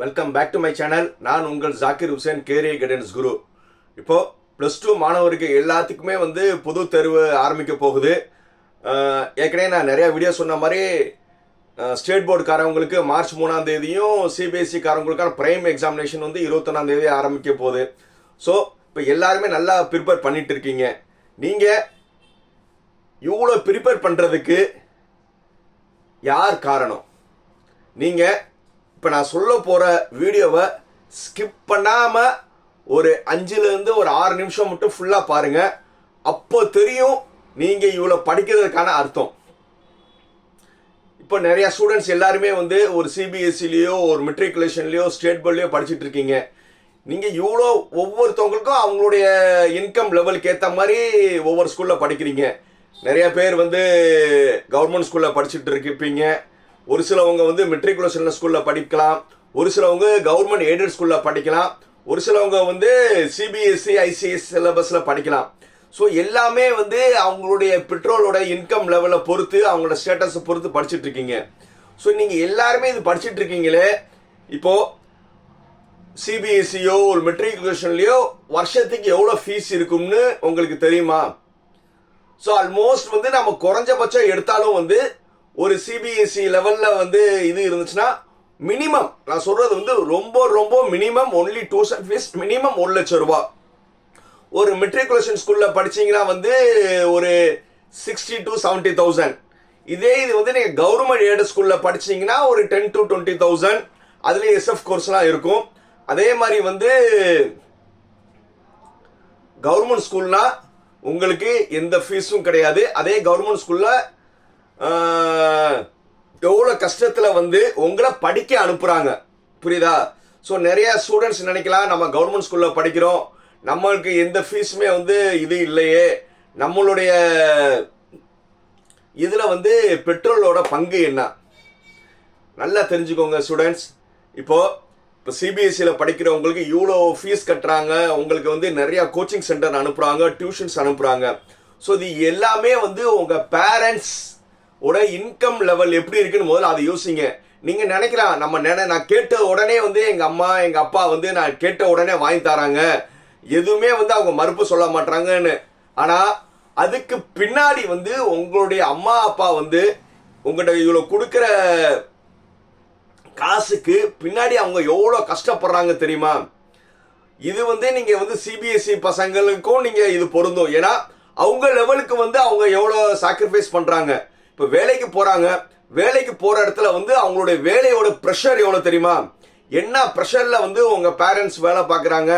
Welcome back to my channel நான் உங்கள் Zakir Hussain career guidance Guru இப்போ ப்ளஸ் டூ மாணவருக்கு எல்லாத்துக்குமே வந்து பொது தேர்வு ஆரம்பிக்க போகுது. ஏற்கனவே நான் நிறைய வீடியோ சொன்ன மாதிரி ஸ்டேட் போர்டுக்காரவங்களுக்கு மார்ச் மூணாம் தேதியும் சிபிஎஸ்சிக்காரவங்களுக்கான பிரைம் எக்ஸாமினேஷன் வந்து இருபத்தொன்னாம் தேதி ஆரம்பிக்க போகுது. ஸோ இப்போ எல்லாருமே நல்லா ப்ரிப்பேர் பண்ணிட்டு இருக்கீங்க. நீங்கள் இவ்வளோ ப்ரிப்பேர் பண்ணுறதுக்கு யார் காரணம்? நீங்கள் இப்போ நான் சொல்ல போகிற வீடியோவை ஸ்கிப் பண்ணாமல் ஒரு அஞ்சுலேருந்து ஒரு ஆறு நிமிஷம் மட்டும் ஃபுல்லாக பாருங்கள் அப்போ தெரியும் நீங்கள் இவ்வளோ படிக்கிறதுக்கான அர்த்தம். இப்போ நிறையா ஸ்டூடெண்ட்ஸ் எல்லாருமே வந்து ஒரு சிபிஎஸ்சிலேயோ ஒரு மெட்ரிகுலேஷன்லேயோ ஸ்டேட் போர்ட்லேயோ படிச்சுட்டு இருக்கீங்க. நீங்கள் இவ்வளோ ஒவ்வொருத்தவங்களுக்கும் அவங்களுடைய இன்கம் லெவலுக்கு ஏற்ற மாதிரி ஒவ்வொரு ஸ்கூலில் படிக்கிறீங்க. நிறைய பேர் வந்து கவர்மெண்ட் ஸ்கூலில் படிச்சுட்டு இருப்பீங்க. ஒரு சிலவங்க வந்து மெட்ரிகுலேஷன் ஸ்கூலில் படிக்கலாம். ஒரு சிலவங்க கவர்மெண்ட் எய்டட் ஸ்கூலில் படிக்கலாம். ஒரு சிலவங்க வந்து சிபிஎஸ்சி ஐசிஎஸ் சிலபஸில் படிக்கலாம். ஸோ எல்லாமே வந்து அவங்களுடைய பெட்ரோலோட இன்கம் லெவலை பொறுத்து அவங்களோட ஸ்டேட்டஸை பொறுத்து படிச்சுட்டு இருக்கீங்க. ஸோ நீங்கள் எல்லாருமே இது படிச்சுட்டு இருக்கீங்களே இப்போ சிபிஎஸ்சியோ ஒரு மெட்ரிகுலேஷன்லையோ வருஷத்துக்கு எவ்வளோ ஃபீஸ் இருக்கும்னு உங்களுக்கு தெரியுமா? ஸோ ஆல்மோஸ்ட் வந்து நம்ம குறைஞ்சபட்சம் எடுத்தாலும் வந்து ஒரு சிபிஎஸ்சி லெவலில் வந்து இது இருந்துச்சுன்னா மினிமம் நான் சொல்றது வந்து ரொம்ப ரொம்ப minimum only tuition fees minimum ஒரு லட்சம் ரூபாய். ஒரு மெட்ரிகுலேஷன் ஸ்கூலில் படிச்சீங்கன்னா வந்து ஒரு சிக்ஸ்டி டு செவன்ட்டி தௌசண்ட் இதே இது வந்து நீங்கள் கவர்மெண்ட் எய்டட் ஸ்கூலில் படிச்சீங்கன்னா ஒரு டென் டு டுவெண்ட்டி தௌசண்ட் அதுலேயே எஸ்எஃப் கோர்ஸ்லாம் இருக்கும். அதே மாதிரி வந்து கவர்மெண்ட் ஸ்கூல்னா உங்களுக்கு எந்த ஃபீஸும் கிடையாது. அதே கவர்மெண்ட் ஸ்கூலில் எவ்வளோ கஷ்டத்தில் வந்து உங்களை படிக்க அனுப்புகிறாங்க புரியுதா? ஸோ நிறைய ஸ்டூடெண்ட்ஸ் நினைக்கலாம் நம்ம கவர்மெண்ட் ஸ்கூலில் படிக்கிறோம். நம்மளுக்கு எந்த ஃபீஸுமே வந்து இது இல்லையே. நம்மளுடைய இதில் வந்து பெட்ரோலோட பங்கு என்ன? நல்லா தெரிஞ்சுக்கோங்க ஸ்டூடெண்ட்ஸ் இப்போது இப்போ சிபிஎஸ்சியில் படிக்கிறவங்களுக்கு இவ்வளோ ஃபீஸ் கட்டுறாங்க. உங்களுக்கு வந்து நிறையா கோச்சிங் சென்டர் அனுப்புகிறாங்க டியூஷன்ஸ் அனுப்புகிறாங்க ஸோ இது எல்லாமே வந்து உங்கள் பேரண்ட்ஸ் உட இன்கம் லெவல் எப்படி இருக்குன்னு முதல்ல அதை யோசிங்க. நீங்கள் நினைக்கலாம் நம்ம நினை நான் கேட்ட உடனே வந்து எங்கள் அம்மா எங்கள் அப்பா வந்து நான் கேட்ட உடனே வாங்கி தராங்க. எதுவுமே வந்து அவங்க மறுப்பு சொல்ல மாட்டாங்கன்னு. ஆனால் அதுக்கு பின்னாடி வந்து உங்களுடைய அம்மா அப்பா வந்து உங்கள்கிட்ட இவ்வளோ கொடுக்குற காசுக்கு பின்னாடி அவங்க எவ்வளோ கஷ்டப்படுறாங்க தெரியுமா? இது வந்து நீங்க வந்து சிபிஎஸ்சி பசங்களுக்கும் நீங்க இது பொருந்தும். ஏன்னா அவங்க லெவலுக்கு வந்து அவங்க எவ்வளோ சாக்ரிஃபைஸ் பண்றாங்க. இப்போ வேலைக்கு போகிறாங்க வேலைக்கு போகிற இடத்துல வந்து அவங்களுடைய வேலையோட ப்ரெஷர் எவ்வளோ தெரியுமா? என்ன ப்ரெஷரில் வந்து உங்கள் பேரண்ட்ஸ் வேலை பார்க்குறாங்க?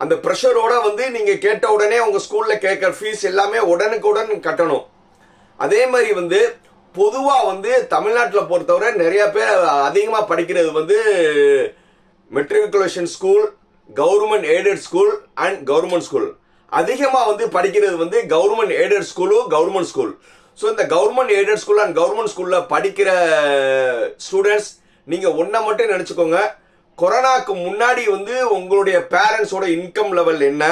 அந்த ப்ரெஷரோட வந்து நீங்கள் கேட்ட உடனே உங்கள் ஸ்கூலில் கேட்குற ஃபீஸ் எல்லாமே உடனுக்குடன் கட்டணும். அதே மாதிரி வந்து பொதுவாக வந்து தமிழ்நாட்டில் பொறுத்தவரை நிறைய பேர் அதிகமாக படிக்கிறது வந்து matriculation school government aided school and government school அதிகமாக வந்து படிக்கிறது வந்து கவர்மெண்ட் எய்டட் ஸ்கூலும் கவர்மெண்ட் ஸ்கூல் ஸோ இந்த government aided school and government ஸ்கூலில் படிக்கிற ஸ்டூடெண்ட்ஸ் நீங்கள் ஒன்றை மட்டும் நினச்சிக்கோங்க. கொரோனாக்கு முன்னாடி வந்து உங்களுடைய பேரண்ட்ஸோட இன்கம் லெவல் என்ன?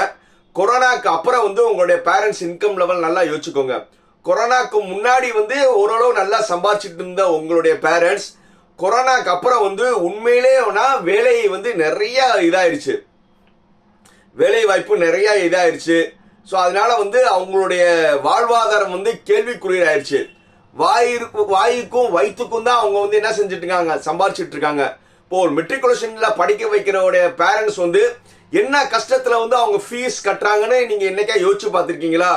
கொரோனாக்கு அப்புறம் வந்து உங்களுடைய பேரண்ட்ஸ் இன்கம் லெவல் நல்லா யோசிச்சுக்கோங்க. கொரோனாக்கு முன்னாடி வந்து ஓரளவு நல்லா சம்பாதிச்சிட்டு இருந்த உங்களுடைய பேரண்ட்ஸ் கொரோனாக்கு அப்புறம் வந்து உண்மையிலேனா வேலை வந்து நிறைய இதாயிருச்சு. வேலை வாய்ப்பு நிறைய இதாயிருச்சு. ஸோ அதனால வந்து அவங்களுடைய வாழ்வாதாரம் வந்து கேள்விக்குறியாயிருச்சு. வாயிருக்கு வாய்க்கும் வயிற்றுக்கும் தான் அவங்க வந்து என்ன செஞ்சுட்டு இருக்காங்க சம்பாரிச்சிட்டு இருக்காங்க இப்போ ஒரு மெட்ரிகுலேஷன்ல படிக்க வைக்கிறவுடைய பேரண்ட்ஸ் வந்து என்ன கஷ்டத்துல வந்து அவங்க ஃபீஸ் கட்டுறாங்கன்னு நீங்க என்னைக்கா யோசிச்சு பார்த்துருக்கீங்களா?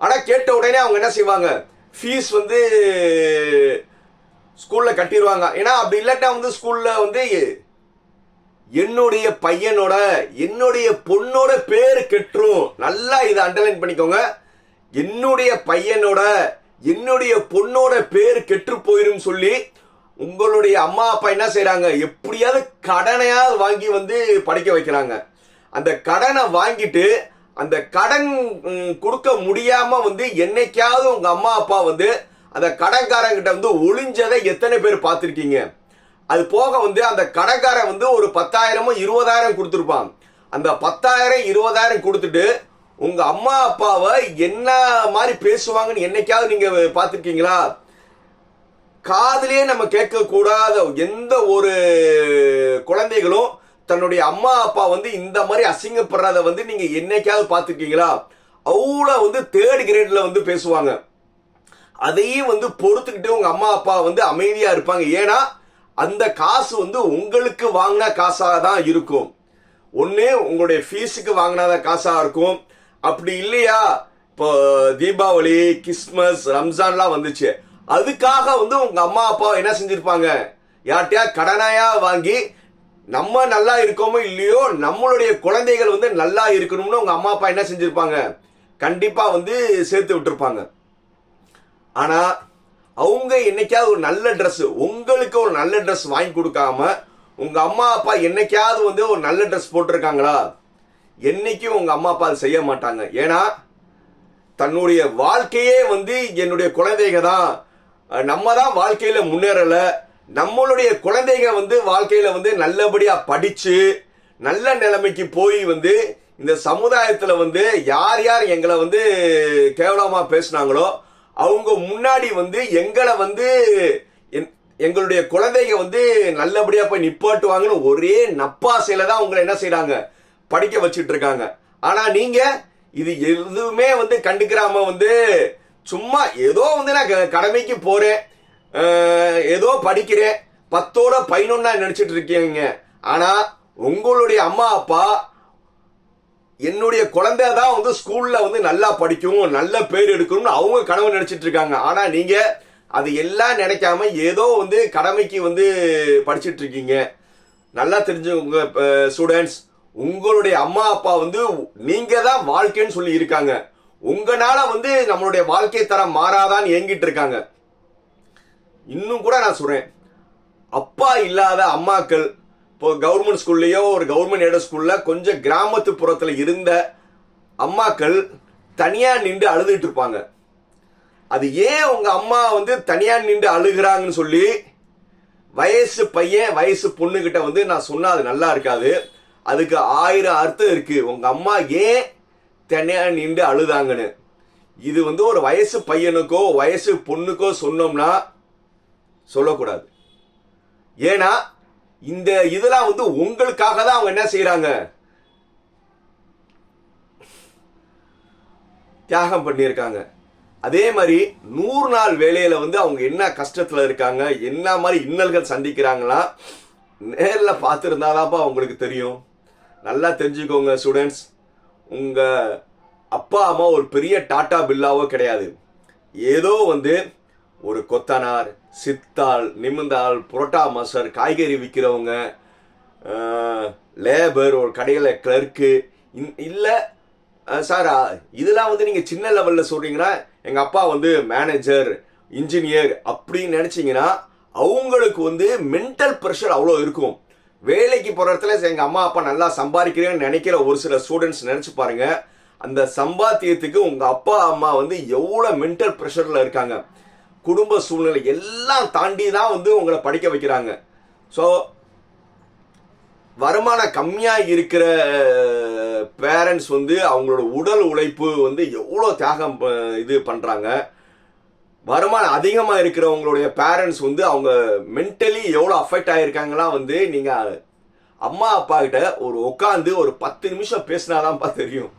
ஆனா கேட்ட உடனே அவங்க என்ன செய்வாங்க? ஃபீஸ் வந்து ஸ்கூல்ல கட்டிடுவாங்க ஏன்னா அப்படி இல்லாட்டா வந்து ஸ்கூல்ல வந்து என்னுடைய பையனோட என்னுடைய பொண்ணோட பேர் கெட்டுரும். நல்லா இதை அண்டர்லைன் பண்ணிக்கோங்க. என்னுடைய பையனோட என்னுடைய பொண்ணோட பேர் கெட்டு போயிரும் சொல்லி உங்களுடைய அம்மா அப்பா என்ன செய்யறாங்க எப்படியாவது கடனையாவது வாங்கி வந்து படிக்க வைக்கிறாங்க. அந்த கடனை வாங்கிட்டு அந்த கடன் கொடுக்க முடியாம வந்து என்னைக்காவது உங்க அம்மா அப்பா வந்து அந்த கடன்காரங்கிட்ட வந்து ஒளிஞ்சதை எத்தனை பேர் பார்த்துருக்கீங்க? அது போக வந்து அந்த கடைக்காரன் வந்து ஒரு பத்தாயிரமோ இருபதாயிரம் கொடுத்துருப்பான். அந்த பத்தாயிரம் இருபதாயிரம் கொடுத்துட்டு உங்க அம்மா அப்பாவை என்ன மாதிரி பேசுவாங்கன்னு என்னைக்காவது நீங்க பார்த்துருக்கீங்களா? காதலே நம்ம கேட்கக்கூடாத எந்த ஒரு குழந்தைகளும் தன்னுடைய அம்மா அப்பா வந்து இந்த மாதிரி அசிங்கப்படுறத வந்து நீங்க என்னைக்காவது பார்த்துருக்கீங்களா? அவ்வளோ வந்து தேர்ட் கிரேட்ல வந்து பேசுவாங்க. அதையும் வந்து பொறுத்துக்கிட்டு உங்க அம்மா அப்பா வந்து அமைதியா இருப்பாங்க. ஏன்னா அந்த காசு வந்து உங்களுக்கு வாங்கின காசாக தான் இருக்கும். ஒன்று உங்களுடைய ஃபீஸுக்கு வாங்கினாத காசாக இருக்கும். அப்படி இல்லையா? இப்போ தீபாவளி கிறிஸ்மஸ் ரம்ஜான்லாம் வந்துச்சு. அதுக்காக வந்து உங்க அம்மா அப்பா என்ன செஞ்சிருப்பாங்க? யார்கிட்டயா கடனாயா வாங்கி நம்ம நல்லா இருக்கோமோ இல்லையோ நம்மளுடைய குழந்தைகள் வந்து நல்லா இருக்கணும்னு உங்க அம்மா அப்பா என்ன செஞ்சிருப்பாங்க? கண்டிப்பா வந்து சேர்த்து விட்டுருப்பாங்க. ஆனா அவங்க என்னைக்காவது ஒரு நல்ல ட்ரெஸ் உங்களுக்கு ஒரு நல்ல ட்ரெஸ் வாங்கி கொடுக்காம உங்க அம்மா அப்பா என்னைக்காவது வந்து ஒரு நல்ல ட்ரெஸ் போட்டிருக்காங்களா? என்னைக்கும் உங்க அம்மா அப்பா அதை செய்ய மாட்டாங்க. ஏன்னா தன்னுடைய வாழ்க்கையே வந்து என்னுடைய குழந்தைங்க தான். நம்ம தான் வாழ்க்கையில முன்னேறல. நம்மளுடைய குழந்தைங்க வந்து வாழ்க்கையில வந்து நல்லபடியா படிச்சு நல்ல நிலைமைக்கு போய் வந்து இந்த சமுதாயத்துல வந்து யார் யார் எங்களை வந்து கேவலமா பேசுனாங்களோ அவங்க முன்னாடி வந்து எங்களை வந்து என்- எங்களுடைய குழந்தைங்க வந்து நல்லபடியா போய் நிப்பாட்டுவாங்கன்னு ஒரே நப்பாசையில தான் அவங்களை என்ன செய்யறாங்க படிக்க வச்சுட்டு இருக்காங்க ஆனா நீங்க இது எதுவுமே வந்து கண்டுக்கிறாம வந்து சும்மா ஏதோ வந்து நான் க- கடமைக்கு போறேன். ஏதோ படிக்கிறேன். பத்தோட பதினொன்னா நினைச்சிட்டு இருக்கீங்க ஆனா உங்களுடைய அம்மா அப்பா என்னுடைய குழந்தை தான் வந்து ஸ்கூல்ல வந்து நல்லா படிக்கும் நல்ல பேர் எடுக்கணும்னு அவங்க கனவு நினைச்சிட்டு இருக்காங்க. ஆனா நீங்க அது எல்லாம் நினைக்காம ஏதோ வந்து கடமைக்கு வந்து படிச்சிட்டு இருக்கீங்க. நல்லா தெரிஞ்சவங்க ஸ்டூடெண்ட்ஸ் உங்களுடைய அம்மா அப்பா வந்து நீங்க தான் வாழ்க்கைன்னு சொல்லி இருக்காங்க. உங்களால வந்து நம்மளுடைய வாழ்க்கை தரம் மாறாதான்னு ஏங்கிட்டு இருக்காங்க. இன்னும் கூட நான் சொல்றேன். அப்பா இல்லாத அம்மாக்கள் இப்போ கவர்மெண்ட் ஸ்கூல்லையோ ஒரு கவர்மெண்ட் எய்டட் ஸ்கூலில் கொஞ்சம் கிராமத்து புறத்தில் இருந்த அம்மாக்கள் தனியாக நின்று அழுதுட்டு இருப்பாங்க. அது ஏன் உங்கள் அம்மா வந்து தனியாக நின்று அழுகிறாங்கன்னு சொல்லி வயசு பையன் வயசு பொண்ணுக்கிட்ட வந்து நான் சொன்னால் அது நல்லா இருக்காது. அதுக்கு ஆயிரம் அர்த்தம் இருக்குது உங்கள் அம்மா ஏன் தனியாக நின்று அழுதாங்கன்னு. இது வந்து ஒரு வயசு பையனுக்கோ வயசு பொண்ணுக்கோ சொன்னோம்னா சொல்லக்கூடாது. ஏன்னா இந்த இதெல்லாம் வந்து உங்களுக்காக தான் அவங்க என்ன செய்யறாங்க தியாகம் பண்ணியிருக்காங்க. அதே மாதிரி நூறு நாள் வேலையில வந்து அவங்க என்ன கஷ்டத்துல இருக்காங்க என்ன மாதிரி இன்னல்கள் சந்திக்கிறாங்களா நேரில் பார்த்துருந்தாதான்ப்பா உங்களுக்கு தெரியும். நல்லா தெரிஞ்சுக்கோங்க ஸ்டூடெண்ட்ஸ் உங்கள் அப்பா அம்மா ஒரு பெரிய டாட்டா பில்லாவோ கிடையாது. ஏதோ வந்து ஒரு கொத்தனார் சித்தாள் நிமிந்தாள் புரோட்டா மசர் காய்கறி விற்கிறவங்க லேபர் ஒரு கடையில் கிளர்க்கு இல்லை சார் இதெல்லாம் வந்து நீங்கள் சின்ன லெவலில் சொல்கிறீங்கன்னா எங்கள் அப்பா வந்து மேனேஜர் இன்ஜினியர் அப்படின்னு நினச்சிங்கன்னா அவங்களுக்கு வந்து மென்டல் ப்ரெஷர் அவ்வளோ இருக்கும். வேலைக்கு போகிற இடத்துல எங்கள் அம்மா அப்பா நல்லா சம்பாதிக்கிறேன்னு நினைக்கிற ஒரு சில ஸ்டூடெண்ட்ஸ் நினச்சி பாருங்கள் அந்த சம்பாத்தியத்துக்கு உங்கள் அப்பா அம்மா வந்து எவ்வளோ மென்டல் ப்ரெஷரில் இருக்காங்க. குடும்ப சூழ்நிலை எல்லாம் தாண்டி தான் வந்து உங்களை படிக்க வைக்கிறாங்க. ஸோ வருமானம் கம்மியாக இருக்கிற பேரண்ட்ஸ் வந்து அவங்களோட உடல் உழைப்பு வந்து எவ்வளோ தியாகம் ப- இது பண்ணுறாங்க வருமானம் அதிகமாக இருக்கிறவங்களுடைய பேரண்ட்ஸ் வந்து அவங்க மென்டலி எவ்வளோ அஃபெக்ட் ஆகிருக்காங்கலாம் வந்து நீங்கள் அம்மா அப்பா கிட்ட ஒரு உட்காந்து ஒரு பத்து நிமிஷம் பேசினாதான்ப்பா தெரியும்.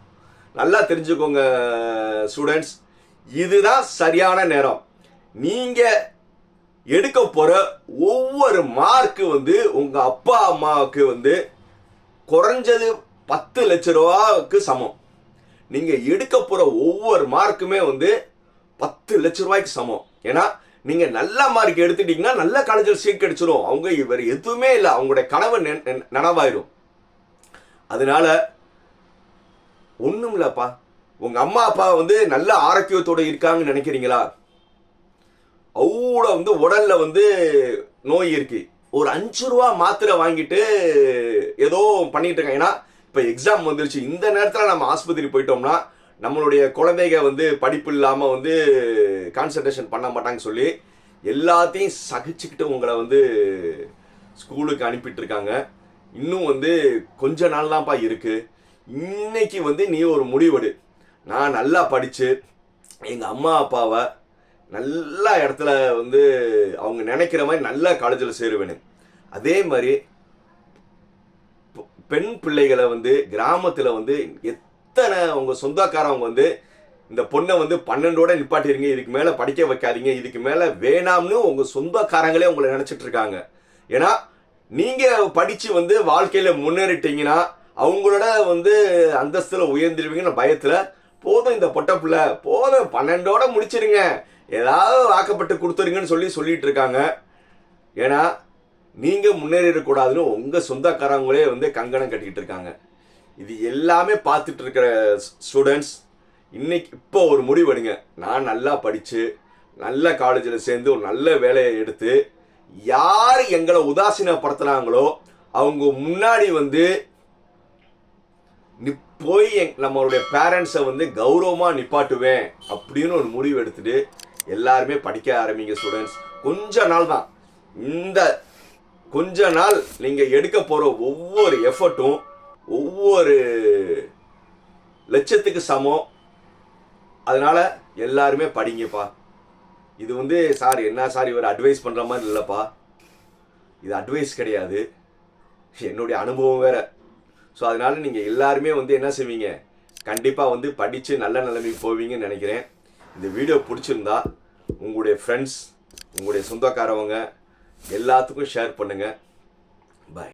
நல்லா தெரிஞ்சுக்கோங்க ஸ்டூடெண்ட்ஸ் இதுதான் சரியான நேரம். நீங்கள் எடுக்க போகிற ஒவ்வொரு மார்க்கு வந்து உங்கள் அப்பா அம்மாவுக்கு வந்து குறைஞ்சது பத்து லட்ச ரூபாவுக்கு சமம். நீங்கள் எடுக்க போகிற ஒவ்வொரு மார்க்குமே வந்து பத்து லட்ச ரூபாய்க்கு சமம். ஏன்னா நீங்கள் நல்ல மார்க் எடுத்துட்டீங்கன்னா நல்ல காலேஜில் சீட் கிடைச்சிரும். அவங்க இவர் எதுவுமே இல்லை. அவங்களுடைய கனவு நெ- நெ- நனவாயிரும். அதனால ஒன்றும் இல்லைப்பா. உங்கள் அம்மா அப்பா வந்து நல்ல ஆரோக்கியத்தோடு இருக்காங்கன்னு நினைக்கிறீங்களா? அவ்வளோ வந்து உடல்ல வந்து நோய் இருக்கு. ஒரு அஞ்சு ரூபா மாத்திரை வாங்கிட்டு ஏதோ பண்ணிட்டு இருக்காங்க. ஏன்னா இப்போ எக்ஸாம் வந்துருச்சு. இந்த நேரத்தில் நம்ம ஆஸ்பத்திரி போயிட்டோம்னா நம்மளுடைய குழந்தைங்க வந்து படிப்பு இல்லாமல் வந்து கான்சன்ட்ரேஷன் பண்ண மாட்டாங்க சொல்லி எல்லாத்தையும் சகிச்சுக்கிட்டு உங்களை வந்து ஸ்கூலுக்கு அனுப்பிட்டு இருக்காங்க இன்னும் வந்து கொஞ்ச நாள் தான்ப்பா இருக்கு. இன்னைக்கு வந்து நீ ஒரு முடிவெடு. நான் நல்லா படித்து எங்கள் அம்மா அப்பாவை நல்ல இடத்துல வந்து அவங்க நினைக்கிற மாதிரி நல்ல காலேஜில் சேருவேன்னு அதே மாதிரி பெண் பிள்ளைகளை வந்து கிராமத்தில் வந்து எத்தனை அவங்க சொந்தக்காரவங்க வந்து இந்த பொண்ணை வந்து பன்னெண்டோட நிப்பாட்டிருங்க இதுக்கு மேலே படிக்க வைக்காதீங்க இதுக்கு மேலே வேணாம்னு உங்கள் சொந்தக்காரங்களே உங்களை நினச்சிட்டு இருக்காங்க. ஏன்னா நீங்கள் படித்து வந்து வாழ்க்கையில் முன்னேறிட்டீங்கன்னா அவங்களோட வந்து அந்தஸ்தில் உயர்ந்துருவீங்கன்னு பயத்தில் போதும் இந்த பொட்ட பிள்ளை போதும் பன்னெண்டோட முடிச்சிருங்க. ஏதாவது வாக்கப்பட்டு கொடுத்துருங்கன்னு சொல்லி சொல்லிட்டு இருக்காங்க ஏன்னா நீங்கள் முன்னேறிடக்கூடாதுன்னு உங்கள் சொந்தக்காரங்களே வந்து கங்கணம் கட்டிக்கிட்டு இருக்காங்க இது எல்லாமே பார்த்துட்டு இருக்கிற ஸ்டூடெண்ட்ஸ் இன்னைக்கு இப்போ ஒரு முடிவெடுங்க நான் நல்லா படித்து நல்ல காலேஜில் சேர்ந்து ஒரு நல்ல வேலையை எடுத்து யார் எங்களை உதாசீனப்படுத்துகிறாங்களோ அவங்க முன்னாடி வந்து நி போய் எங் நம்மளுடைய பேரண்ட்ஸை வந்து கௌரவமாக நிப்பாட்டுவேன் அப்படின்னு ஒரு முடிவு எடுத்துட்டு எல்லாருமே படிக்க ஆரம்பிங்க ஸ்டூடெண்ட்ஸ் கொஞ்ச நாள் தான். இந்த கொஞ்ச நாள் நீங்கள் எடுக்க போகிற ஒவ்வொரு எஃபர்ட்டும் ஒவ்வொரு லட்சத்துக்கு சமம். அதனால எல்லாருமே படிங்கப்பா. இது வந்து சார் என்ன சார் இவர் அட்வைஸ் பண்ணுற மாதிரி இல்லைப்பா. இது அட்வைஸ் கிடையாது. என்னுடைய அனுபவம் வேற. ஸோ அதனால நீங்கள் எல்லாருமே வந்து என்ன செய்வீங்க? கண்டிப்பாக வந்து படித்து நல்ல நிலைமைக்கு போவீங்கன்னு நினைக்கிறேன். இந்த வீடியோ பிடிச்சிருந்தா உங்களுடைய ஃப்ரெண்ட்ஸ் உங்களுடைய சொந்தக்காரவங்க எல்லாத்துக்கும் ஷேர் பண்ணுங்கள்